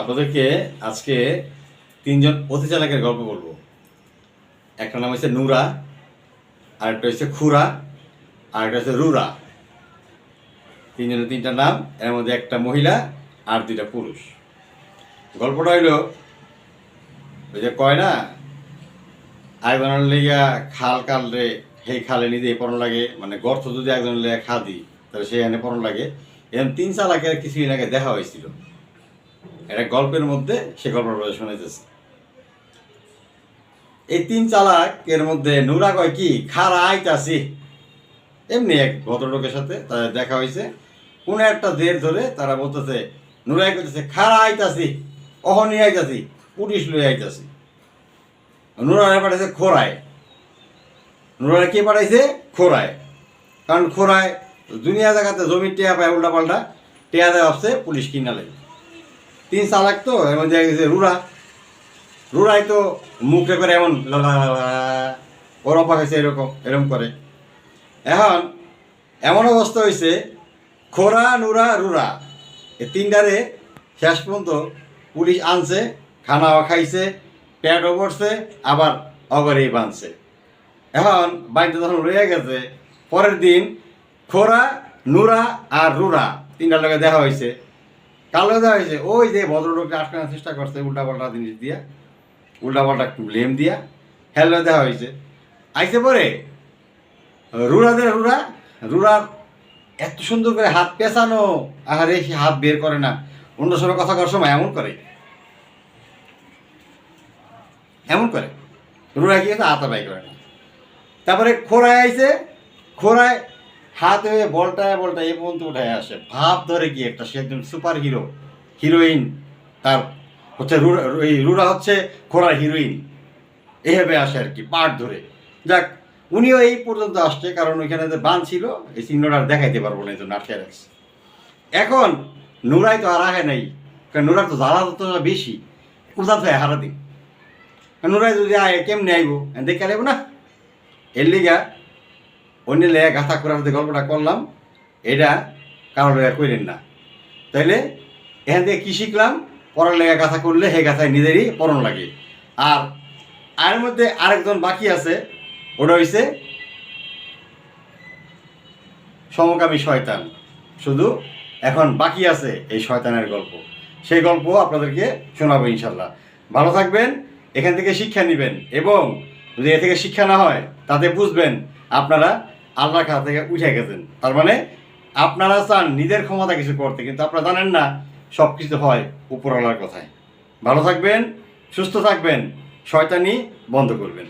আপনাদেরকে আজকে তিনজন অতি চালাকের গল্প বলব। একটা নাম হচ্ছে নুরা, আরেকটা হচ্ছে খুরা, আরেকটা হচ্ছে রুরা। তিনজনের তিনটা নাম, এর মধ্যে একটা মহিলা আর দুইটা পুরুষ। গল্পটা হইল ওই যে কয় না একজনের লেগা খাল রে, সেই খালে নিজে পড়ন লাগে মানে গর্ত যদি একজনের লেগা খা দিই, তাহলে সে এনে পড়ন লাগে। এরকম তিন চালাকের কিছুদিন আগে দেখা হয়েছিল। এটা গল্পের মধ্যে সে গল্পটা শোনাইতেছে। এই তিন চালাক এর মধ্যে নুরা কয় কি? খারা আইতাছি। এমনি এক ভদ্রলোকের সাথে তাদের দেখা হয়েছে কোন একটা দের ধরে তারা বলতেছে, নুরাই করতেছে খারা আইতাছি, অহনি আইতাছি, পুলিশ লই আইতাছি। নুরারে পাঠাইছে খোরায় নুরারে কে পাঠাইছে? খোরায় কারণ খোরায় দুনিয়া জায়গাতে জমি টেয়া পায় উল্টা পাল্টা টেয়া দেওয়া আসছে পুলিশ কিনা লাগে তিন চালাক তো এর মধ্যে গেছে, রুরা। রুরাই তো মুখে করে এমন ওর অপাক হয়েছে এরকম এরকম করে। এখন এমন অবস্থা হয়েছে খোরা, নুরা, রুরা। এই তিনটারে শেষ পর্যন্ত পুলিশ আনছে খানাও খাইছে, পেটও পড়ছে আবার অগরেই বাঁধছে। এখন বাড়িতে যখন রয়ে গেছে, পরের দিন খোরা, নুরা আর রুরা তিনটার লগে দেখা হয়েছে কালো দেওয়া হয়েছে। ওই যে ভদ্রলোককে আটকানোর চেষ্টা করছে উল্টাপাল্টা জিনিস দিয়া, উল্টাপাল্টা ব্লেম দিয়া হেলো দেওয়া হয়েছে। আইসে পরে? রুরাদের রুরা রুরার এত সুন্দর করে হাত পেঁচানো। আহারে, সে হাত বের করে না। অন্য সময় কথা করার সময় এমন করে। এমন করে। রুরা গিয়ে হাতা বাই করে না। তারপরে খোরায় আইছে খোরায় হাত হয়ে বলটায় বলটায় এ পর্যন্ত উঠে আসে। ভাব ধরে গিয়ে একটা সে একজন সুপার হিরো হিরোইন তার হচ্ছে রুরা হচ্ছে খোরার হিরোইন এভাবে আসে আর কি পাট ধরে। যাক, উনিও এই পর্যন্ত আসছে, কারণ ওইখানে যে বান ছিল, এই চিহ্নটা দেখাইতে পারব না এই জন্য এখন, নুরাই তো আর আহে নাই, কারণ নুরার তো জ্বালা তো বেশি কোথা থেকে হারা দিন। নুরাই যদি আয় কেমনি আইব? দেখে আইব না? এর লিগা অন্য লেগা গাথা করার যে গল্পটা করলাম, এটা কারোর লেগা কইলেন না। তাইলে এখান থেকে কী শিখলাম? পরের লেগা গাথা করলে হে গাথায় নিজেরই পড়ন লাগে। আর আর মধ্যে আরেকজন বাকি আছে, ওটা হইছে সমকামী শয়তান। শুধু এখন বাকি আছে এই শয়তানের গল্প। সেই গল্প আপনাদেরকে শোনাবো ইনশাল্লাহ ভালো থাকবেন, এখান থেকে শিক্ষা নেবেন এবং যদি এ থেকে শিক্ষা না হয়, তাতে বুঝবেন আপনারা আল্লাহর কাছ থেকে উঠে গেছেন। তার মানে আপনারা চান নিজের ক্ষমতা কিছু করতে, কিন্তু আপনারা জানেন না সব কিছু হয় উপরওয়ালার কথায়। ভালো থাকবেন, সুস্থ থাকবেন, শয়তানি বন্ধ করবেন।